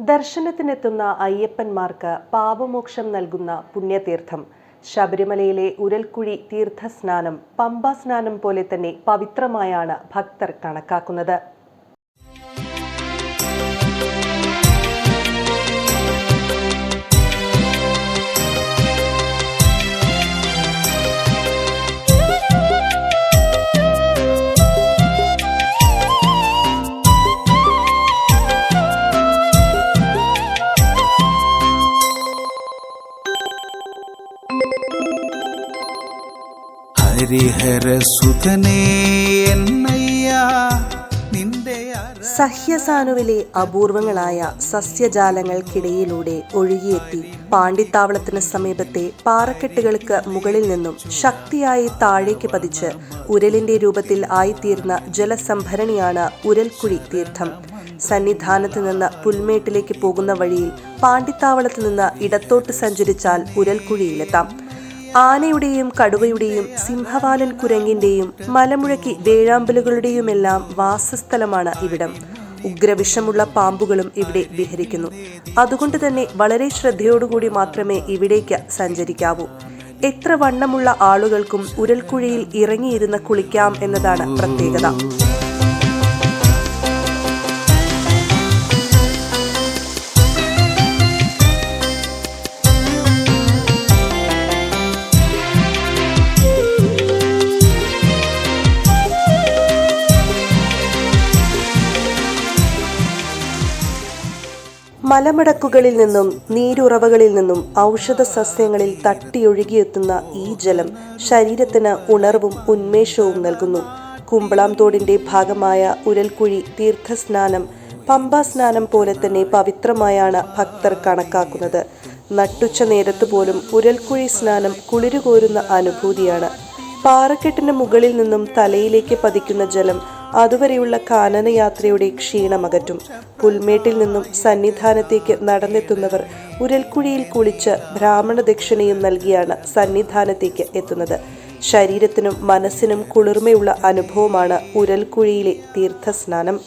ദർശനത്തിനെത്തുന്ന അയ്യപ്പന്മാർക്ക് പാപമോക്ഷം നൽകുന്ന പുണ്യതീർത്ഥം. ശബരിമലയിലെ ഉരൽക്കുഴി തീർത്ഥസ്നാനം പമ്പാസ്നാനം പോലെ തന്നെ പവിത്രമായാണ് ഭക്തർ കണക്കാക്കുന്നത്. സഹ്യസാനുവിലെ അപൂർവങ്ങളായ സസ്യജാലങ്ങൾക്കിടയിലൂടെ ഒഴുകിയെത്തി. പാണ്ടിത്താവളത്തിന് സമീപത്തെ പാറക്കെട്ടുകൾക്ക് മുകളിൽ നിന്നും ശക്തിയായി താഴേക്ക് പതിച്ച് ഉരലിന്റെ രൂപത്തിൽ ആയിത്തീർന്ന ജലസംഭരണിയാണ് ഉരൽക്കുഴി തീർത്ഥം. സന്നിധാനത്ത് നിന്ന് പുൽമേട്ടിലേക്ക് പോകുന്ന വഴിയിൽ പാണ്ടിത്താവളത്ത് നിന്ന് ഇടത്തോട്ട് സഞ്ചരിച്ചാൽ ഉരൽക്കുഴിയിലെത്താം. ആനയുടെയും കടുവയുടെയും സിംഹവാലൻ കുരങ്ങിന്റെയും മലമുഴക്കി വേഴാമ്പലുകളുടെയുമെല്ലാം വാസസ്ഥലമാണ് ഇവിടം. ഉഗ്രവിഷമുള്ള പാമ്പുകളും ഇവിടെ വിഹരിക്കുന്നു. അതുകൊണ്ട് തന്നെ വളരെ ശ്രദ്ധയോടുകൂടി മാത്രമേ ഇവിടേക്ക് സഞ്ചരിക്കാവൂ. എത്ര വണ്ണമുള്ള ആളുകൾക്കും ഉരൽക്കുഴിയിൽ ഇറങ്ങിയിരുന്ന് കുളിക്കാം എന്നതാണ് പ്രത്യേകത. മലമടക്കുകളിൽ നിന്നും നീരുറവകളിൽ നിന്നും ഔഷധ സസ്യങ്ങളിൽ തട്ടിയൊഴുകിയെത്തുന്ന ഈ ജലം ശരീരത്തിന് ഉണർവും ഉന്മേഷവും നൽകുന്നു. കുമ്പളാം തോടിന്റെ ഭാഗമായ ഉരൽക്കുഴി തീർത്ഥസ്നാനം പമ്പാ സ്നാനം പോലെ തന്നെ പവിത്രമായാണ് ഭക്തർ കണക്കാക്കുന്നത്. നട്ടുച്ച നേരത്ത് പോലും ഉരൽക്കുഴി സ്നാനം കുളിരുകോരുന്ന അനുഭൂതിയാണ്. പാറക്കെട്ടിന് മുകളിൽ നിന്നും തലയിലേക്ക് പതിക്കുന്ന ജലം അതുവരെയുള്ള കാനനയാത്രയുടെ ക്ഷീണമകറ്റും. പുൽമേട്ടിൽ നിന്നും സന്നിധാനത്തേക്ക് നടന്നെത്തുന്നവർ ഉരൽക്കുഴിയിൽ കുളിച്ച് ബ്രാഹ്മണ ദക്ഷിണയും നൽകിയാണ് സന്നിധാനത്തേക്ക് എത്തുന്നത്. ശരീരത്തിനും മനസ്സിനും കുളിർമയുള്ള അനുഭവമാണ് ഉരൽക്കുഴിയിലെ തീർത്ഥസ്നാനം.